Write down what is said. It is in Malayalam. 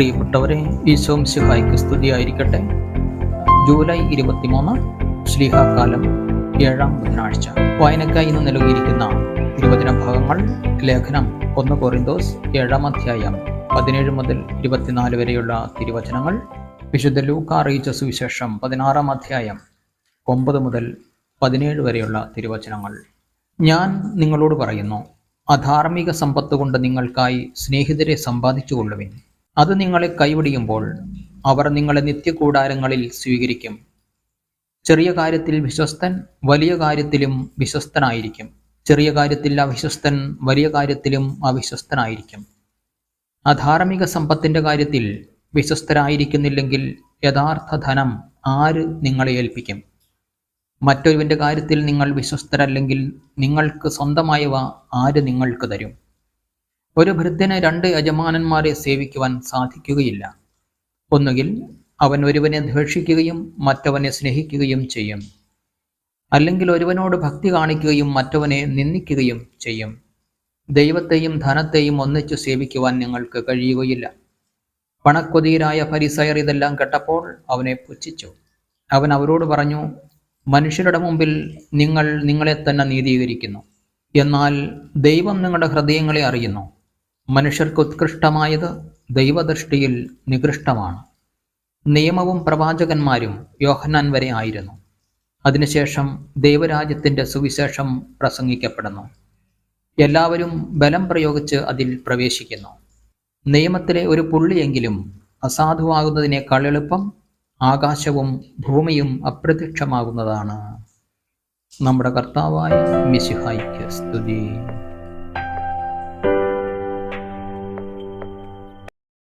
പ്രിയപ്പെട്ടവരെ ഈശോം ശിഹായ്ക്ക് സ്തുതിയായിരിക്കട്ടെ. ജൂലൈ ഇരുപത്തിമൂന്ന് ശ്ലീഹാക്കാലം ഏഴാം ബുധനാഴ്ച. വായനക്കായി ഇന്ന് നൽകിയിരിക്കുന്ന തിരുവചന ഭാഗങ്ങൾ ലേഖനം ഒന്ന് കൊറിന്തോസ് ഏഴാം അധ്യായം പതിനേഴ് മുതൽ ഇരുപത്തിനാല് വരെയുള്ള തിരുവചനങ്ങൾ വിശുദ്ധ ലൂക്ക അറിയിച്ച സുവിശേഷം പതിനാറാം അധ്യായം ഒമ്പത് മുതൽ പതിനേഴ് വരെയുള്ള തിരുവചനങ്ങൾ. ഞാൻ നിങ്ങളോട് പറയുന്നു അധാർമിക സമ്പത്ത് കൊണ്ട് നിങ്ങൾക്കായി സ്നേഹിതരെ സമ്പാദിച്ചു കൊള്ളുവിൻ അത് നിങ്ങളെ കൈവിടിയുമ്പോൾ അവർ നിങ്ങളെ നിത്യകൂടാരങ്ങളിൽ സ്വീകരിക്കും. ചെറിയ കാര്യത്തിൽ വിശ്വസ്തൻ വലിയ കാര്യത്തിലും വിശ്വസ്തനായിരിക്കും. ചെറിയ കാര്യത്തിൽ അവിശ്വസ്തൻ വലിയ കാര്യത്തിലും അവിശ്വസ്തനായിരിക്കും. അധാർമിക സമ്പത്തിന്റെ കാര്യത്തിൽ വിശ്വസ്തരായിരിക്കുന്നില്ലെങ്കിൽ യഥാർത്ഥ ധനം ആര് നിങ്ങളെ ഏൽപ്പിക്കും? മറ്റൊരുവിന്റെ കാര്യത്തിൽ നിങ്ങൾ വിശ്വസ്തരല്ലെങ്കിൽ നിങ്ങൾക്ക് സ്വന്തമായവ ആര് നിങ്ങൾക്ക് തരും? ഒരു ഭൃത്യന് രണ്ട് യജമാനന്മാരെ സേവിക്കുവാൻ സാധിക്കുകയില്ല. ഒന്നുകിൽ അവൻ ഒരുവനെ ദ്വേഷിക്കുകയും മറ്റവനെ സ്നേഹിക്കുകയും ചെയ്യും. അല്ലെങ്കിൽ ഒരുവനോട് ഭക്തി കാണിക്കുകയും മറ്റവനെ നിന്ദിക്കുകയും ചെയ്യും. ദൈവത്തെയും ധനത്തെയും ഒന്നിച്ചു സേവിക്കുവാൻ നിങ്ങൾക്ക് കഴിയുകയില്ല. പണക്കൊതിയിലായ പരിസയർ ഇതെല്ലാം കേട്ടപ്പോൾ അവനെ പുച്ഛിച്ചു. അവൻ അവരോട് പറഞ്ഞു മനുഷ്യരുടെ മുമ്പിൽ നിങ്ങൾ നിങ്ങളെ തന്നെ നീതീകരിക്കുന്നു. എന്നാൽ ദൈവം നിങ്ങളുടെ ഹൃദയങ്ങളെ അറിയുന്നു. മനുഷ്യർക്ക് ഉത്കൃഷ്ടമായത് ദൈവദൃഷ്ടിയിൽ നികൃഷ്ടമാണ്. നിയമവും പ്രവാചകന്മാരും യോഹന്നാൻ വരെ ആയിരുന്നു. അതിനുശേഷം ദൈവരാജ്യത്തിന്റെ സുവിശേഷം പ്രസംഗിക്കപ്പെടുന്നു. എല്ലാവരും ബലം പ്രയോഗിച്ച് അതിൽ പ്രവേശിക്കുന്നു. നിയമത്തിലെ ഒരു പുള്ളിയെങ്കിലും അസാധുവാകുന്നതിനേക്കാൾ എളുപ്പം ആകാശവും ഭൂമിയും അപ്രത്യക്ഷമാകുന്നതാണ്. നമ്മുടെ കർത്താവായ മിശിഹായിക്ക് സ്തുതി.